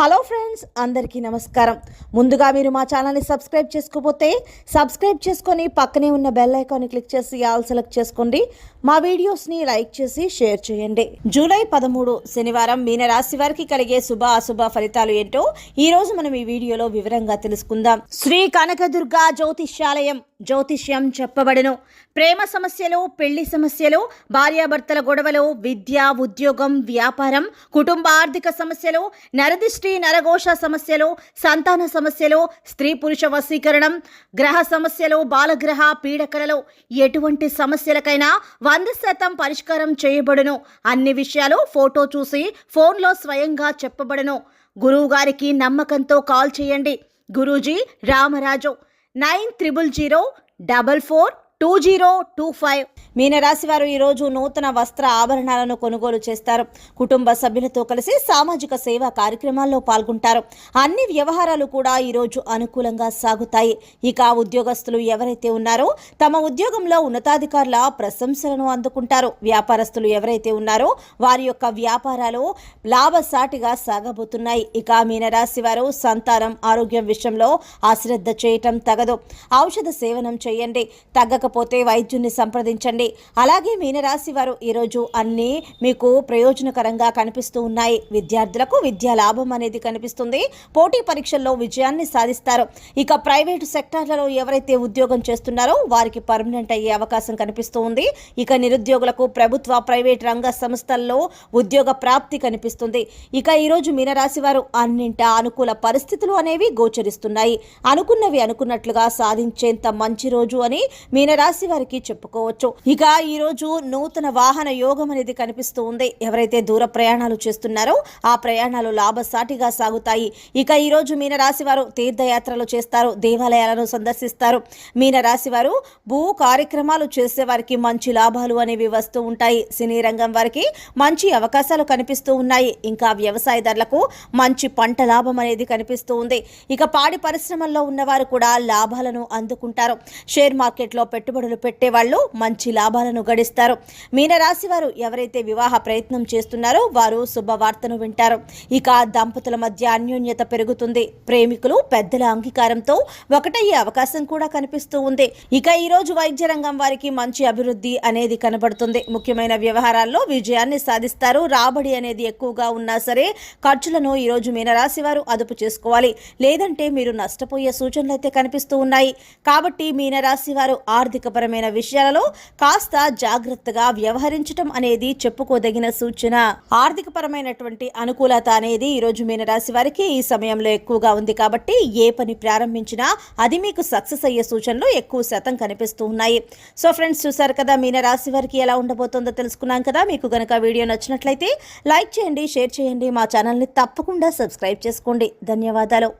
Hello friends అందరికీ నమస్కారం. ముందుగా మీరు మా ఛానల్ని సబ్స్క్రైబ్ చేసుకోకపోతే సబ్స్క్రైబ్ చేసుకొని పక్కనే ఉన్న బెల్ ఐకాన్ని క్లిక్ చేసి ఆల్ సెలెక్ట్ చేసుకోండి. మా వీడియోస్ని లైక్ చేసి షేర్ చేయండి. జూలై పదమూడు శనివారం మీన రాశి వారికి కలిగే శుభ అశుభ ఫలితాలు ఏంటో ఈ రోజు మనం ఈ వీడియోలో వివరంగా తెలుసుకుందాం. శ్రీ కనకదుర్గ జ్యోతిష్యాలయం జ్యోతిష్యం చెప్పబడను. ప్రేమ సమస్యలు పెళ్ళి సమస్యలు భార్యాభర్తల గొడవలు విద్య ఉద్యోగం వ్యాపారం కుటుంబ ఆర్థిక సమస్యలు నరదిష్టి నరఘోష సమస్యలు సంతాన సమస్యలు స్త్రీ పురుష వశీకరణం గ్రహ సమస్యలు బాలగ్రహ పీడకలలో ఎటువంటి సమస్యలకైనా వంద శాతం పరిష్కారం చేయబడును. అన్ని విషయాలు ఫోటో చూసి ఫోన్లో స్వయంగా చెప్పబడును. గురువుగారికి నమ్మకంతో కాల్ చేయండి. Guruji Ramaraju. Nine triple zero double four two zero two five. మీనరాశి వారు ఈరోజు నూతన వస్త్ర ఆభరణాలను కొనుగోలు చేస్తారు. కుటుంబ సభ్యులతో కలిసి సామాజిక సేవా కార్యక్రమాల్లో పాల్గొంటారు. అన్ని వ్యవహారాలు కూడా ఈరోజు అనుకూలంగా సాగుతాయి. ఇక ఉద్యోగస్తులు ఎవరైతే ఉన్నారో తమ ఉద్యోగంలో ఉన్నతాధికారుల ప్రశంసలను అందుకుంటారు. వ్యాపారస్తులు ఎవరైతే ఉన్నారో వారి యొక్క వ్యాపారాలు లాభసాటిగా సాగబోతున్నాయి. ఇక మీనరాశి వారు సంతానం ఆరోగ్యం విషయంలో అశ్రద్ధ చేయటం తగదు. ఔషధ సేవనం చేయండి. తగ్గక తగ్గకపోతే వైద్యుని సంప్రదించండి. అలాగే మీనరాశి వారు ఈరోజు అన్నీ మీకు ప్రయోజనకరంగా కనిపిస్తూ ఉన్నాయి. విద్యార్థులకు విద్యా లాభం అనేది కనిపిస్తుంది. పోటీ పరీక్షల్లో విజయాన్ని సాధిస్తారు. ఇక ప్రైవేటు సెక్టార్లలో ఎవరైతే ఉద్యోగం చేస్తున్నారో వారికి పర్మనెంట్ అయ్యే అవకాశం కనిపిస్తూ ఉంది. ఇక నిరుద్యోగులకు ప్రభుత్వ ప్రైవేట్ రంగ సంస్థల్లో ఉద్యోగ ప్రాప్తి కనిపిస్తుంది. ఇక ఈరోజు మీనరాశి వారు అన్నింట అనుకూల పరిస్థితులు అనేవి గోచరిస్తున్నాయి. అనుకున్నవి అనుకున్నట్లుగా సాధించేంత మంచి రోజు అని మీనరాశి రాశి వారికి చెప్పుకోవచ్చు. ఇక ఈ రోజు నూతన వాహన యోగం అనేది కనిపిస్తూ ఉంది. ఎవరైతే దూర ప్రయాణాలు చేస్తున్నారో ఆ ప్రయాణాలు లాభసాటిగా సాగుతాయి. ఇక ఈ రోజు మీనరాశి వారు తీర్థయాత్రలు చేస్తారు దేవాలయాలను సందర్శిస్తారు. మీనరాశి వారు భూ కార్యక్రమాలు చేసే వారికి మంచి లాభాలు అనేవి వస్తూ ఉంటాయి. సినీ రంగం వారికి మంచి అవకాశాలు కనిపిస్తూ ఉన్నాయి. ఇంకా వ్యవసాయదారులకు మంచి పంట లాభం అనేది కనిపిస్తూ ఉంది. ఇక పాడి పరిశ్రమల్లో ఉన్నవారు కూడా లాభాలను అందుకుంటారు. షేర్ మార్కెట్లో పెట్టు పెట్టుబడులు పెట్టే వాళ్ళు మంచి లాభాలను గడిస్తారు. మీనరాశి వారు ఎవరైతే వివాహ ప్రయత్నం చేస్తున్నారో వారు శుభవార్తను వింటారు. ఇక దంపతుల మధ్య అన్యోన్యత పెరుగుతుంది. ప్రేమికులు పెద్దల అంగీకారంతో ఒకటయ్యే అవకాశం కూడా కనిపిస్తూ ఉంది. ఇక ఈ రోజు వైద్య రంగం వారికి మంచి అభివృద్ధి అనేది కనబడుతుంది. ముఖ్యమైన వ్యవహారాల్లో విజయాన్ని సాధిస్తారు. రాబడి అనేది ఎక్కువగా ఉన్నా సరే ఖర్చులను ఈ రోజు మీనరాశి వారు అదుపు చేసుకోవాలి. లేదంటే మీరు నష్టపోయే సూచనలు అయితే కనిపిస్తూ ఉన్నాయి. కాబట్టి మీనరాశి వారు ఆర్థికపరమైన విషయాలలో కాస్త జాగ్రత్తగా వ్యవహరించటం అనేది చెప్పుకోదగిన సూచన. ఆర్థికపరమైనటువంటి అనుకూలత అనేది ఈరోజు మీనరాశి వారికి ఈ సమయంలో ఎక్కువగా ఉంది కాబట్టి ఏ పని ప్రారంభించినా అది మీకు సక్సెస్ అయ్యే సూచనలు ఎక్కువ శాతం కనిపిస్తూ ఉన్నాయి. సో ఫ్రెండ్స్ చూసారు కదా మీనరాశి వారికి ఎలా ఉండబోతుందో తెలుసుకున్నాం కదా. మీకు గనక వీడియో నచ్చినట్లయితే లైక్ చేయండి షేర్ చేయండి మా ఛానల్ని తప్పకుండా సబ్స్క్రైబ్ చేసుకోండి. ధన్యవాదాలు.